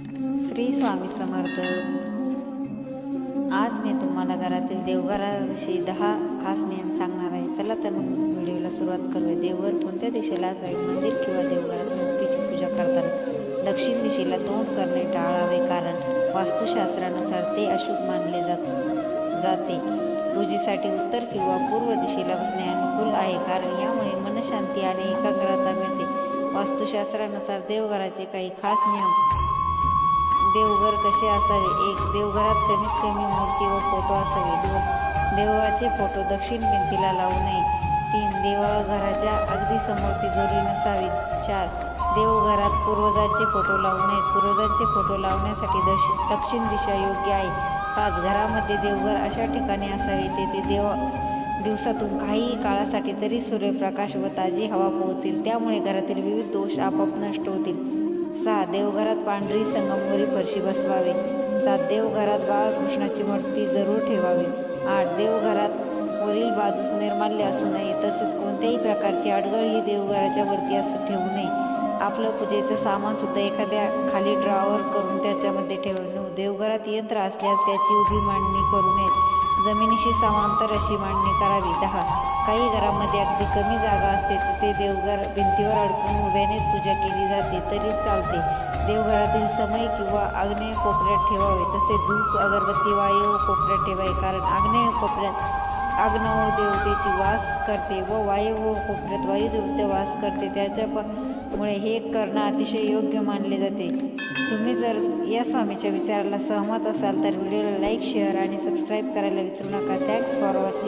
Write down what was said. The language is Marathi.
श्री स्वामी समर्थ. आज मी तुम्हाला घरातील देवघराविषयी दहा खास नियम सांगणार आहे. चला तर मग व्हिडिओला सुरुवात करूया. देवघर कोणत्या दिशेला असावे? मंदिर किंवा देवघरात मूर्तीची पूजा करताना? दक्षिण दिशेला तोंड करणे टाळावे कारण वास्तुशास्त्रानुसार ते अशुभ मानले जात जाते. पूजेसाठी उत्तर किंवा पूर्व दिशेला बसणे अनुकूल आहे कारण यामुळे मनशांती आणि एकाग्रता मिळते. वास्तुशास्त्रानुसार देवघराचे काही खास नियम देवघर कसे असावे? एक देवघरात कमीत कमी मूर्ती व फोटो असावे. दोन देवाचे फोटो दक्षिण भिंतीला लावू नये. तीन देवघराच्या अगदी समोर तिजोरी नसावी. चार देवघरात पूर्वजांचे फोटो लावू नयेत पूर्वजांचे फोटो लावण्यासाठी दश दक्षिण दिशा योग्य आहे. पाच घरामध्ये देवघर अशा ठिकाणी असावे तेथे देव दिवसातून काही काळासाठी तरी सूर्यप्रकाश व ताजी हवा पोहोचेल. त्यामुळे घरातील विविध दोष आपोआप नष्ट होतील. सहा देवघरात पांढरी संगमवरी फरशी बसवावी. सात देवघरात बाळकृष्णाची मूर्ती जरूर ठेवावी. आठ देवघरात वरील बाजूस निर्माल्य असू नये तसेच कोणत्याही प्रकारची अडगळ ही देवघराच्या वरती असू ठेवू नये. आपलं पूजेचं सामान सुद्धा एखाद्या खाली ड्रॉवर करून त्याच्यामध्ये ठेवणं देवघरात यंत्र असल्यास त्याची उभी मांडणी करू नये. जमिनीशी समांतर अशी मांडणी करावी. दहा. काही घरामध्ये अगदी कमी जागा असते तिथे देवघर भिंतीवर अडकून उभ्यानेच पूजा केली जाते तरी चालते. देवघरातील समय किंवा आग्नेय कोपऱ्यात ठेवावे तसे धूप अगरबत्ती वायू कोपऱ्यात ठेवावे कारण आग्नेय कोपऱ्यात आग्नव देवतेची वास करते व वायू कोपऱ्यात वायू देवते वास करते. त्याच्या मुळे हे करणं अतिशय योग्य मानले जाते. तुम्ही जर या स्वामीच्या विचाराला सहमत असाल तर व्हिडिओला लाईक शेअर आणि सबस्क्राईब करायला विसरू नका. Thanks for watching